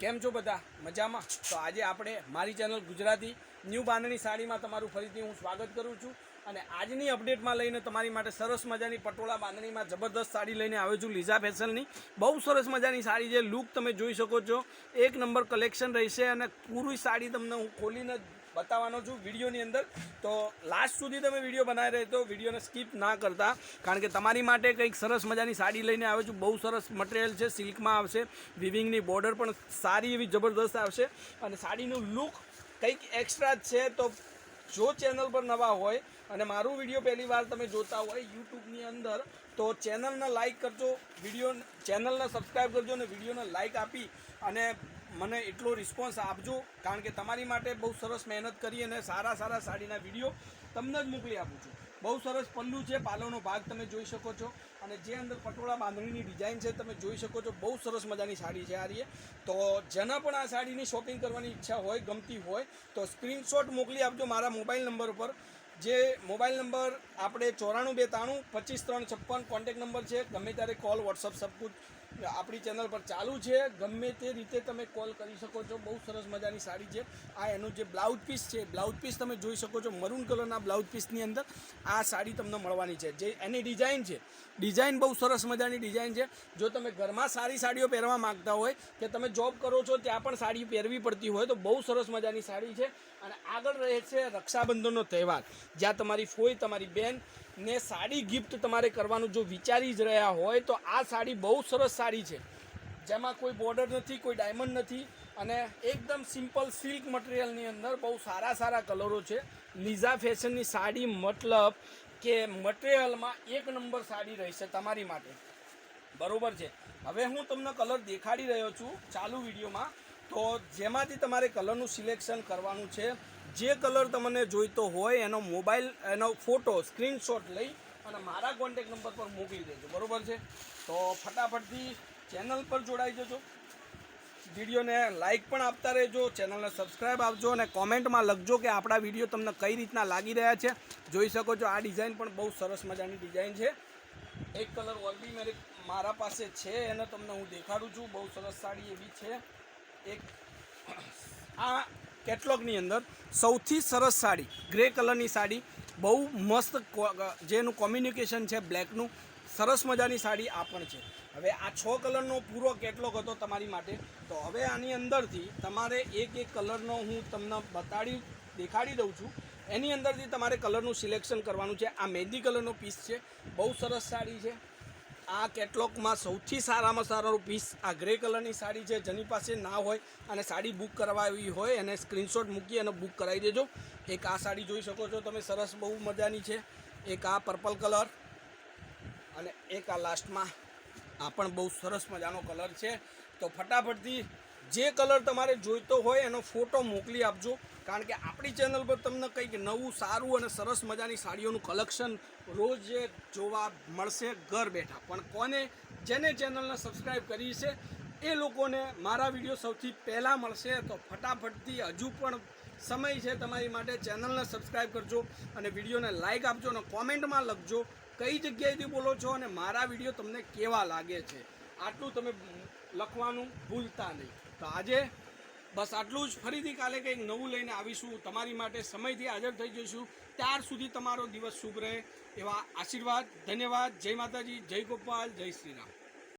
કેમ છો બધા? મજામાં? તો આજે આપણે મારી ચેનલ ગુજરાતી ન્યૂ બાંધણી સાડીમાં તમારું ફરીથી હું સ્વાગત કરું છું અને આજની અપડેટમાં લઈને તમારી માટે સરસ મજાની પટોળા બાંધણીમાં જબરદસ્ત સાડી લઈને આવ્યો છું લીઝા ફેશનની. બહુ સરસ મજાની સાડી છે. લુક તમે જોઈ શકો છો. એક નંબર કલેક્શન રહેશે અને પૂરી સાડી તમને હું ખોલીને બતાવવાનો છું વિડીયોની અંદર. તો લાસ્ટ સુધી તમે વીડિયો બનાવી રહે તો વિડીયોને સ્કીપ ના કરતા. કારણ કે તમારી માટે કંઈક સરસ મજાની સાડી લઈને આવ્યો છું. બહુ સરસ મટીરિયલ છે, સિલ્કમાં આવશે. વિવિંગની બોર્ડર પણ સારી એવી જબરદસ્ત આવશે. અને સાડીનું લુક કંઈક એક્સ્ટ્રા છે. તો જો ચેનલ પર નવા હોય અને મારું વીડિયો પહેલી વાર તમે જોતા હોય યુટ્યુબની અંદર, તો ચેનલને લાઇક કરજો, વીડિયો ચેનલને સબસ્ક્રાઈબ કરજો અને વિડીયોને લાઇક આપી અને મને એટલો રિસ્પોન્સ આપજો, કારણ કે તમારી માટે બહુ સરસ મહેનત કરી અને સારા સારા સાડીના વીડિયો તમને જ મોકલી આપું છું. બહુ સરસ પલ્લુ છે પાલોનો ભાગ તમે જોઈ શકો છો. અને જે અંદર પટોળા બાંધણીની ડિઝાઇન છે, તમે જોઈ શકો છો, બહુ સરસ મજાની સાડી છે આ રીએ. તો જેના પણ આ સાડીની શોપિંગ કરવાની ઈચ્છા હોય, ગમતી હોય, તો સ્ક્રીનશોટ મોકલી આપજો મારા મોબાઈલ નંબર ઉપર. જે મોબાઈલ નંબર આપણે ચોરાણું બે ત્રાણું પચીસ ત્રણ છપ્પન કોન્ટેક નંબર છે. ગમે ત્યારે કોલ વોટ્સઅપ સબકુછ આપણી ચેનલ પર ચાલુ છે. ગમે તે રીતે તમે કોલ કરી શકો છો. બહુ સરસ મજાની સાડી છે. આ એનું જે બ્લાઉઝ પીસ છે, બ્લાઉઝ પીસ તમે જોઈ શકો છો. મરૂન કલરના બ્લાઉઝ પીસની અંદર આ સાડી તમને મળવાની છે. જે એની ડિઝાઇન છે. ડિઝાઇન બહુ સરસ મજાની ડિઝાઇન છે. જો તમે ઘરમાં સારી સાડીઓ પહેરવા માગતા હોય કે તમે જોબ કરો છો, ત્યાં પણ સાડી પહેરવી પડતી હોય તો બહુ સરસ મજાની સાડી છે. અને આગળ રહે છે રક્ષાબંધનનો તહેવાર. જ્યાં તમારી ફોઈ, તમારી બેન ને સાડી ગિફ્ટ તમારે કરવાનું જો વિચારી જ રહ્યા હોય તો આ સાડી બહુ સરસ સાડી છે. જેમાં કોઈ બોર્ડર નથી, કોઈ ડાયમંડ નથી અને એકદમ સિમ્પલ સિલ્ક મટીરિયલની અંદર બહુ સારા સારા કલરો છે. લીઝા ફેશનની સાડી મતલબ કે મટીરિયલમાં એક નંબર સાડી રહેશે તમારી માટે. બરોબર છે? હવે હું તમને કલર દેખાડી રહ્યો છું ચાલુ વિડીયોમાં. તો જેમાંથી તમારે કલરનું સિલેક્શન કરવાનું છે જે કલર તમને જોઈતો હોય, એનો મોબાઈલ, એનો ફોટો, સ્ક્રીનશોટ લઈ અને મારા કોન્ટેક નંબર પર મોકલી દેજો. બરાબર છે? તો ફટાફટથી ચેનલ પર જોડાઈ જજો. વિડીયોને લાઇક પણ આપતા રહેજો. ચેનલને સબસ્ક્રાઈબ આપજો અને કોમેન્ટમાં લખજો કે આપણા વીડિયો તમને કઈ રીતના લાગી રહ્યા છે. જોઈ શકો છો, આ ડિઝાઇન પણ બહુ સરસ મજાની ડિઝાઇન છે. એક કલર ઓલરેડી મેરી મારા પાસે છે, એને તમને હું દેખાડું છું. બહુ સરસ સાડી એવી છે. એક આ કેટલોગની અંદર સૌથી સરસ સાડી, ગ્રે કલરની સાડી, બહુ મસ્ત જેનું કોમ્યુનિકેશન છે બ્લેકનું સરસ મજાની સાડી આ પણ છે. હવે આ છ કલરનો પૂરો કેટલોગ હતો તમારી માટે. તો હવે આની અંદરથી તમારે એક એક કલરનો હું તમને બતાડી, દેખાડી દઉં છું. એની અંદરથી તમારે કલરનું સિલેક્શન કરવાનું છે. આ મહેંદી કલરનો પીસ છે. બહુ સરસ સાડી છે. આ કેટલોગમાં સૌથી સારામાં સારો પીસ આ ગ્રે કલરની સાડી છે. જેની પાસે ના હોય અને સાડી બુક કરાવવી હોય એને સ્ક્રીનશોટ મૂકી અને બુક કરાવી દેજો. એક આ સાડી જોઈ શકો છો તમે, સરસ બહુ મજાની છે. એક આ પર્પલ કલર અને એક આ લાસ્ટમાં આ પણ બહુ સરસ મજાનો કલર છે. તો ફટાફટથી જે કલર તમારે જોઈતો હોય એનો ફોટો મોકલી આપજો. કારણ કે આપણી ચેનલ પર તમને કંઈક નવું, સારું અને સરસ મજાની સાડીઓનું કલેક્શન રોજ જોવા મળશે ઘર બેઠા. પણ કોને, જેને ચેનલને સબસ્ક્રાઈબ કરી છે, એ લોકોને મારા વીડિયો સૌથી પહેલાં મળશે. તો ફટાફટથી હજુ પણ સમય છે તમારી માટે ચેનલને સબસ્ક્રાઈબ કરજો અને વિડીયોને લાઈક આપજો અને કોમેન્ટમાં લખજો કઈ જગ્યાએથી બોલો છો અને મારા વીડિયો તમને કેવા લાગે છે. આટલું તમે લખવાનું ભૂલતા નહીં. તો આજે બસ આટલું જ. ફરીથી કાલે કંઈક નવું લઈને આવીશું. તમારી માટે સમયથી હાજર થઈ જઈશું. ત્યાર સુધી તમારો દિવસ શુભ રહે એવા આશીર્વાદ. ધન્યવાદ. જય માતાજી. જય ગોપાલ. જય શ્રીરામ.